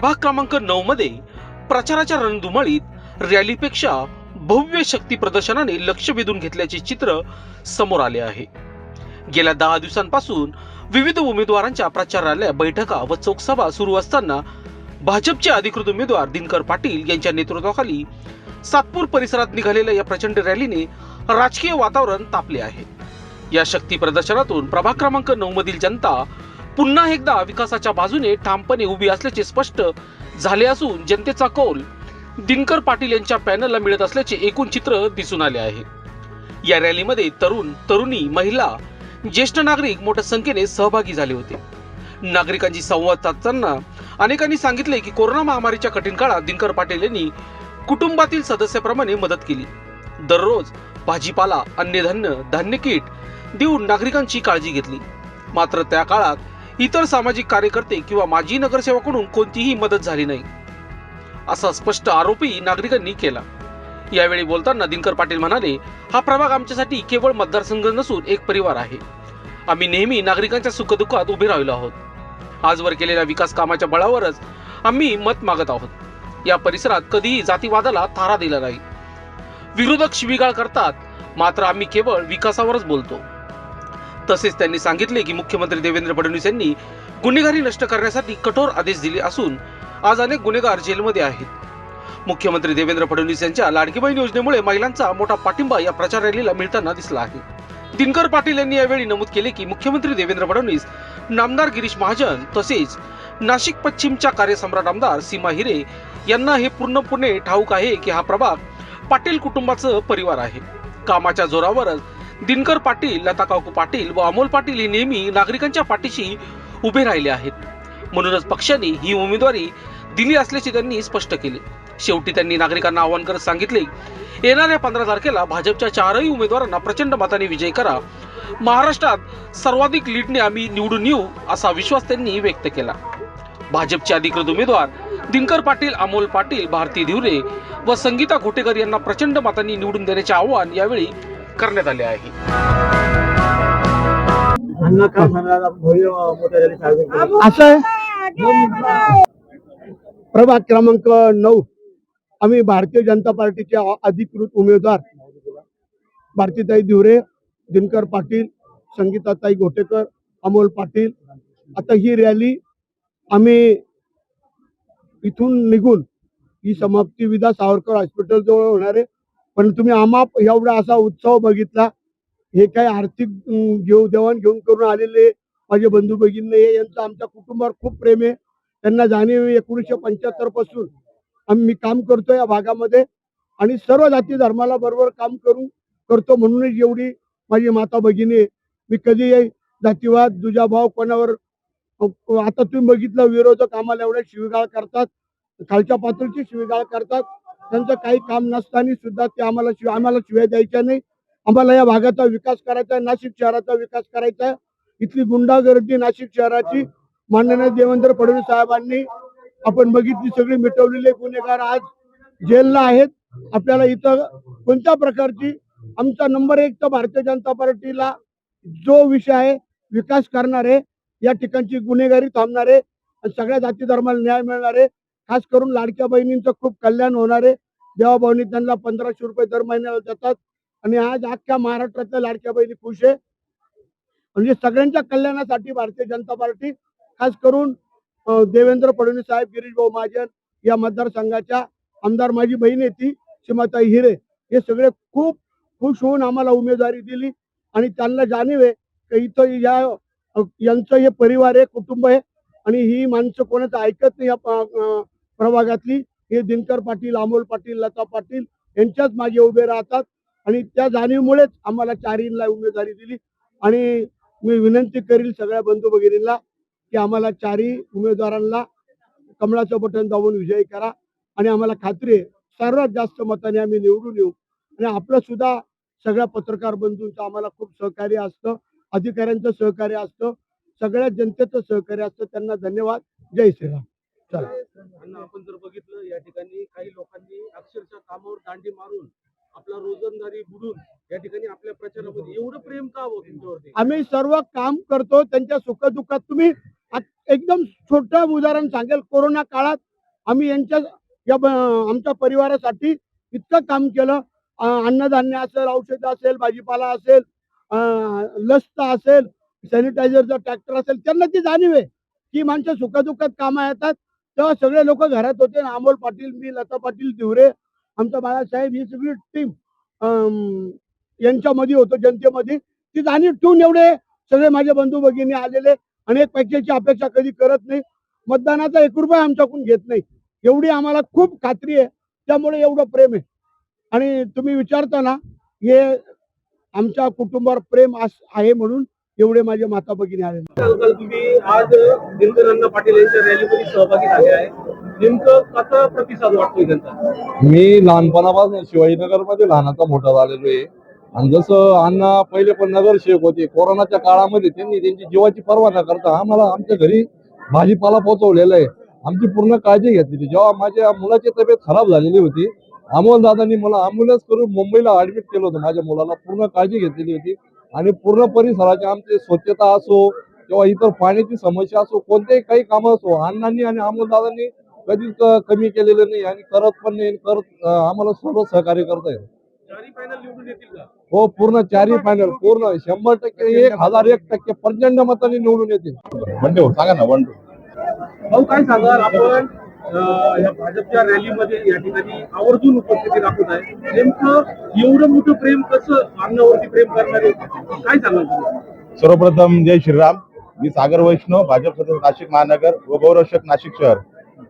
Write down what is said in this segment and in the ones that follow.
प्रभाग क्रमांक नऊ मध्ये प्रचाराच्या रणधुमाळीत रॅलीपेक्षा भव्य शक्ती प्रदर्शनाने लक्ष वेधून घेतल्याचे चित्र समोर आले आहे. गेल्या दहा दिवसांपासून विविध उमेदवारांच्या प्रचार रॅल्या बैठका व चौकसभा सुरू असताना भाजपचे अधिकृत उमेदवार दिनकर पाटील यांच्या नेतृत्वाखाली सातपूर परिसरात निघालेल्या या प्रचंड रॅलीने राजकीय वातावरण तापले आहे. या शक्ती प्रदर्शनातून प्रभाग क्रमांक नऊ मधील जनता पुन्हा एकदा विकासाच्या बाजूने ठामपणे उभी असल्याचे स्पष्ट झाले असून जनतेचा कौल दिनकर पाटील यांच्या पॅनलला मिळत असल्याचे एकूण चित्र दिसून आले आहे. या रॅलीमध्ये तरुण तरुणी महिला ज्येष्ठ नागरिक मोठ्या संख्येने सहभागी झाले होते. नागरिकांची संवाद साधताना अनेकांनी सांगितले की कोरोना महामारीच्या कठीण काळात दिनकर पाटील यांनी कुटुंबातील सदस्याप्रमाणे मदत केली. दररोज भाजीपाला अन्नधान्य धान्य किट देऊन नागरिकांची काळजी घेतली. मात्र त्या काळात इतर सामाजिक कार्यकर्ते किंवा माजी नगरसेवकाकडून कोणतीही मदत झाली नाही. असा स्पष्ट आरोपही नागरिकांनी केला. यावेळी बोलताना दिनकर पाटील म्हणाले हा प्रभाग आमच्यासाठी केवळ मतदारसंघ नसून एक परिवार आहे. आम्ही नेहमी नागरिकांच्या सुखदुःखात उभे राहिलो आहोत. आजवर केलेल्या विकास कामाच्या बळावरच आम्ही मत मागत आहोत. या परिसरात कधीही जातीवादाला थारा दिला नाही. विरोधक शिबिगाळ करतात मात्र आम्ही केवळ विकासावरच बोलतो. तसेच त्यांनी सांगितले की मुख्यमंत्री देवेंद्र फडणवीस यांनी गुन्हेगारी नष्ट करण्यासाठी कठोर आदेश दिले असून आज अनेक गुन्हेगार जेलमध्ये आहेत. मुख्यमंत्री देवेंद्र फडणवीस यांच्या लाडकी बहीण योजनेमुळे महिलांचा मोठा पाठिंबा या प्रचार रॅलीला मिळताना दिसला आहे. दिनकर पाटील यांनी यावेळी नमूद केले की मुख्यमंत्री देवेंद्र फडणवीस नामदार गिरीश महाजन तसेच नाशिक पश्चिमच्या कार्यसम्राट आमदार सीमा हिरे यांना हे पूर्णपणे ठाऊक आहे की हा प्रभाग पाटील कुटुंबाचं परिवार आहे. कामाच्या जोरावरच दिनकर पाटील लता काकू पाटील व अमोल पाटील हे नेहमी नागरिकांच्या पाठीशी उभे राहिले आहेत. म्हणूनच पक्षाने ही उमेदवारी दिली असल्याचे त्यांनी स्पष्ट केले. शेवटी त्यांनी नागरिकांना आवाहन करत सांगितले येणाऱ्या पंधरा तारखेला भाजपच्या चारही उमेदवारांना प्रचंड मताने विजय करा. महाराष्ट्रात सर्वाधिक लीडने आम्ही निवडून येऊ असा विश्वास त्यांनी व्यक्त केला. भाजपचे अधिकृत उमेदवार दिनकर पाटील अमोल पाटील भारती धिवरे व संगीता घोटेकर यांना प्रचंड मतांनी निवडून देण्याचे आवाहन यावेळी करण्यात आले आहे. असं प्रभाग क्रमांक नऊ. आम्ही भारतीय जनता पार्टीचे अधिकृत उमेदवार. भारतीताई दिवरे दिनकर पाटील संगीताताई घोटेकर अमोल पाटील. आता ही रॅली आम्ही इथून निघून ही समाप्ती विदा सावरकर हॉस्पिटल जवळ होणार आहे. पण तुम्ही आम्हा एवढा असा उत्सव बघितला हे काही आर्थिक घेऊ देवाण घेऊन करून आलेले माझे बंधू भगिनी हे यांचं आमच्या कुटुंबावर खूप प्रेम आहे. त्यांना जाणीव एकोणीसशे पंच्याहत्तरपासून आम्ही मी काम करतो या भागामध्ये आणि सर्व जाती धर्माला बरोबर काम करू करतो म्हणूनच एवढी माझी माता भगिनी मी कधी जातीवाद दुजाभाव कोणावर आता तुम्ही बघितलं विरोधक आम्हाला एवढ्या शिवीगाळ करतात खालच्या पातळीची शिवीगाळ करतात. त्यांचं काही काम नसताना सुद्धा ते आम्हाला शिव आम्हाला शिवाय द्यायच्या नाही. आम्हाला या भागाचा विकास करायचा आहे नाशिक शहराचा विकास करायचा आहे. इथली गुंडागर्दी नाशिक शहराची. माननीय देवेंद्र फडणवीस साहेबांनी आपण बघितली सगळी मिटवलेले गुन्हेगार आज जेलला आहेत. आपल्याला इथं कोणत्या प्रकारची आमचा नंबर एक तर भारतीय जनता पार्टीला जो विषय आहे विकास करणारे या ठिकाणची गुन्हेगारी थांबणारे आणि सगळ्या जाती धर्माला न्याय मिळणारे खास करून लाडक्या बहिणींचं खूप कल्याण होणारे देवाभाऊनी त्यांना पंधराशे रुपये दर महिन्याला देतात आणि आज अख्ख्या महाराष्ट्रातल्या लाडक्या बहिणी खुश आहे. म्हणजे सगळ्यांच्या कल्याणासाठी भारतीय जनता पार्टी खास करून देवेंद्र फडणवीस साहेब गिरीश भाऊ महाजन या मतदारसंघाच्या आमदार माझी बहीण आहे ती सीमाताई हिरे. हे सगळे खूप खुश होऊन आम्हाला उमेदवारी दिली आणि त्यांना जाणीव आहे की इथं या यांचं हे परिवार आहे कुटुंब आहे आणि ही माणसं कोणाचं ऐकत नाही या प्रभागातली हे दिनकर पाटील अमोल पाटील लता पाटील यांच्याच मागे उभे राहतात. आणि त्या जाणीवमुळेच आम्हाला चारींना उमेदवारी दिली. आणि मी विनंती करील सगळ्या बंधू भगिनींना की आम्हाला चारही उमेदवारांना कमळाचं बटन दाबून विजयी करा. आणि आम्हाला खात्री आहे सर्वात जास्त मताने आम्ही निवडून येऊ. आणि आपलं सुद्धा सगळ्या पत्रकार बंधूंचं आम्हाला खूप सहकार्य असतं. अधिकाऱ्यांचं सहकार्य असतं. सगळ्या जनतेचं सहकार्य असतं. त्यांना धन्यवाद. जय श्रीराम. आपण जर बघितलं या ठिकाणी काही लोकांनी अक्षरशः कामावर दांडी मारून आपला रोजंदारी बुडून या ठिकाणी आपल्या प्रचारामध्ये एवढं प्रेम का हवं तुमच्यावरती? आम्ही सर्व काम करतो त्यांच्या सुखदुःखात. तुम्ही एकदम छोटं उदाहरण सांगेल कोरोना काळात आम्ही यांच्या या आमच्या परिवारासाठी इतकं काम केलं. अन्नधान्य असेल औषध असेल भाजीपाला असेल लस्त असेल सॅनिटायझरचा ट्रॅक्टर असेल त्यांना ती जाणीव आहे. की माणसं सुखदुःखात कामं येतात. तेव्हा सगळे लोक घरात होते. ना अमोल पाटील मी लता पाटील तिवरे आमचा बाळासाहेब ही सगळी टीम यांच्यामध्ये होतो जनतेमध्ये. ती जाणीव ठेवून एवढे सगळे माझे बंधू भगिनी आलेले. अनेक एक पैशाची अपेक्षा कधी करत नाही. मतदानाचा एक रुपया आमच्याकडून घेत नाही. एवढी आम्हाला खूप खात्री आहे. त्यामुळे एवढं प्रेम आहे. आणि तुम्ही विचारता ना हे आमच्या कुटुंबावर प्रेम आहे म्हणून एवढे माझे माता भगिनी आले. तुम्ही आज अण्णा पाटील यांच्या रॅलीमध्ये सहभागी झाले आहे. नेमकं कसा प्रतिसाद वाटतोय त्यांचा? मी लहानपणापासून शिवाजीनगरमध्ये लहानाचा मोठा झालेलो आहे. आणि जसं अण्णा पहिले पण नगरसेवक होते कोरोनाच्या काळामध्ये त्यांनी त्यांची जीवाची पर्वा न करता आम्हाला आमच्या घरी भाजीपाला पोहोचवलेला आहे. आमची पूर्ण काळजी घेतलेली जेव्हा माझ्या मुलाची तब्येत खराब झालेली होती अमोल दादांनी मला अम्ब्युलन्स करून मुंबईला ऍडमिट केलं होतं. माझ्या मुलाला पूर्ण काळजी घेतलेली होती. आणि पूर्ण परिसराची आमची स्वच्छता असो किंवा इतर पाण्याची समस्या असो कोणतेही काही कामं असो अण्णांनी आणि अमोल दादांनी कधीच कमी केलेलं नाही आणि करत पण नाही करत आम्हाला सर्व सहकार्य करताय चारी पॅनल निवडून येतील का? हो पूर्ण चारही पॅनल पूर्ण शंभर टक्के एक हजार एक टक्के प्रचंड मताने निवडून येतील. टू सांगा ना वन टू भाऊ काय सांगाल आपण? या भाजपच्या रॅलीमध्ये या ठिकाणी आवर्जून उपस्थिती दाखवत आहे. नेमकं एवढं मोठं प्रेम कसं अण्णावरती प्रेम करणारे काय सांगाल तुम्ही? सर्वप्रथम जय श्रीराम. मी सागर वैष्णव भाजप सदस्य नाशिक महानगर व गौरक्षक नाशिक शहर.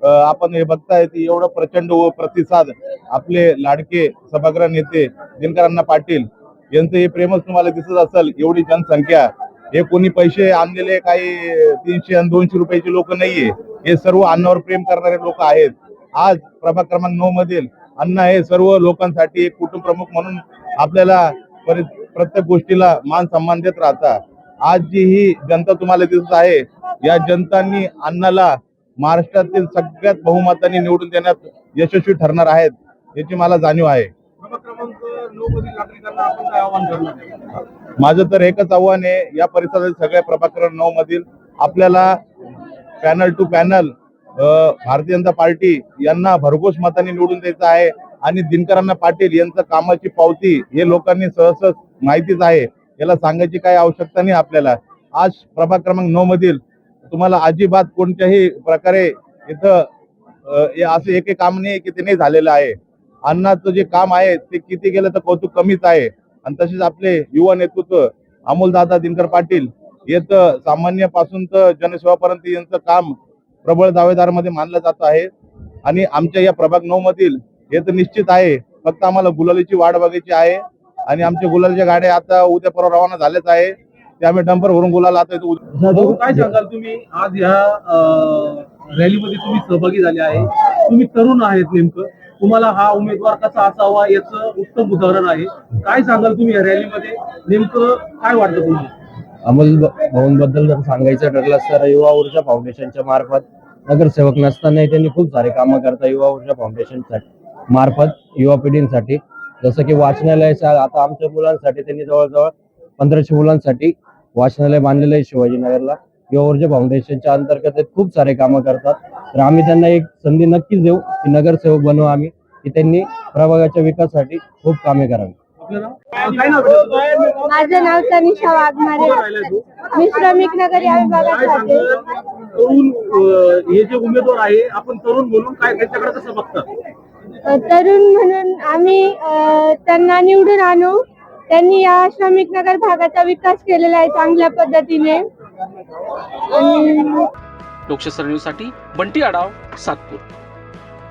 आपण हे बघताय की एवढं प्रचंड व प्रतिसाद आपले लाडके सभागृह नेते दिनकरांना पाटील यांचं हे प्रेमच तुम्हाला दिसत असेल एवढी जनसंख्या. हे कोणी पैसे आणलेले काही तीनशे आणि दोनशे रुपयाचे लोक नाहीये. हे सर्व अन्नावर प्रेम करणारे लोक आहेत. आज प्रभाग क्रमांक नऊ मधील अण्णा हे सर्व लोकांसाठी एक कुटुंब प्रमुख म्हणून आपल्याला परि- प्रत्येक गोष्टीला मान सन्मान देत राहता आज जी ही जनता तुम्हाला दिसत आहे या जनतांनी अण्णाला महाराष्ट्रातील सगळ्यात बहुमताने निवडून देण्यात यशस्वी ठरणार आहेत याची मला जाणीव आहे? माझं तर एकच आव्हान आहे या परिसरातील सगळ्या प्रभाग क्रमांक नऊ मधील आपल्याला panel to panel Bharatiya Janata party यांना भरघोस मताने निवडून द्यायचं आहे आणि दिनकरांना पाटील यांचं कामाची पावती हे लोकांनी सहज माहितीच आहे. याला सांगायची काही आवश्यकता नाही आपल्याला. आज प्रभाग क्रमांक नऊ मधील तुम्हाला अजिबात कोणत्याही प्रकारे इथं असं एक काम नाही की ते नाही झालेलं आहे. अण्णाचं जे काम आहे ते किती गेलं तर कौतुक कमीच आहे. आणि तसेच आपले युवा नेतृत्व अमोल दादा दिनकर पाटील येत सामान्य सामान्यपासून तर जनसेवापर्यंत यांचं काम प्रबळ दावेदारमध्ये मानलं जात आहे. आणि आमच्या या प्रभाग नऊ मधील हे तर निश्चित आहे. फक्त आम्हाला गुलालीची वाट बघायची आहे. आणि आमच्या गुलालच्या गाड्या आता उद्या परवा रवाना झाल्याच आहे. ते आम्ही डंपर भरून गुलाल आता काय सांगाल तुम्ही? आज ह्या रॅलीमध्ये तुम्ही सहभागी झाले आहे. तुम्ही तरुण आहेत नेमकं. तुम्हाला हा उमेदवार कसा असावा याचं उत्तम उदाहरण आहे. काय सांगाल तुम्ही या रॅलीमध्ये? नेमकं काय वाटतं तुम्हाला? अमोल भवनबद्दल जर सांगायचं ठरलं तर युवा ऊर्जा फाउंडेशनच्या मार्फत नगरसेवक नसतानाही त्यांनी खूप सारे कामं करता युवा ऊर्जा फाउंडेशनसाठी मार्फत युवा पिढींसाठी. जसं की वाचनालयाच्या आता आमच्या मुलांसाठी त्यांनी जवळजवळ पंधराशे मुलांसाठी वाचनालय बांधलेलं आहे शिवाजीनगरला. युवा ऊर्जा फाउंडेशनच्या अंतर्गत खूप सारे कामं करतात. तर आम्ही त्यांना एक संधी नक्कीच देऊ की नगरसेवक बनवू आम्ही की त्यांनी प्रभागाच्या विकासासाठी खूप कामे करावी आपलं नाव अं, काय नाव बेटा तुझं? माझं नाव तनिषा वाघमारे. मी श्रमिक नगर या विभागात राहते तरुण हे जे उमेदवार आहे आपण तरुण म्हणून काय त्यांच्याकडे कसं बघता अ, तरुण म्हणून आम्ही त्यांना निवडून आणू. त्यांनी या श्रमिक नगर भागाचा विकास केलेला आहे चांगल्या पद्धतीने. आणि लोकशाही न्यूजसाठी बंटी आडाव सातपूर.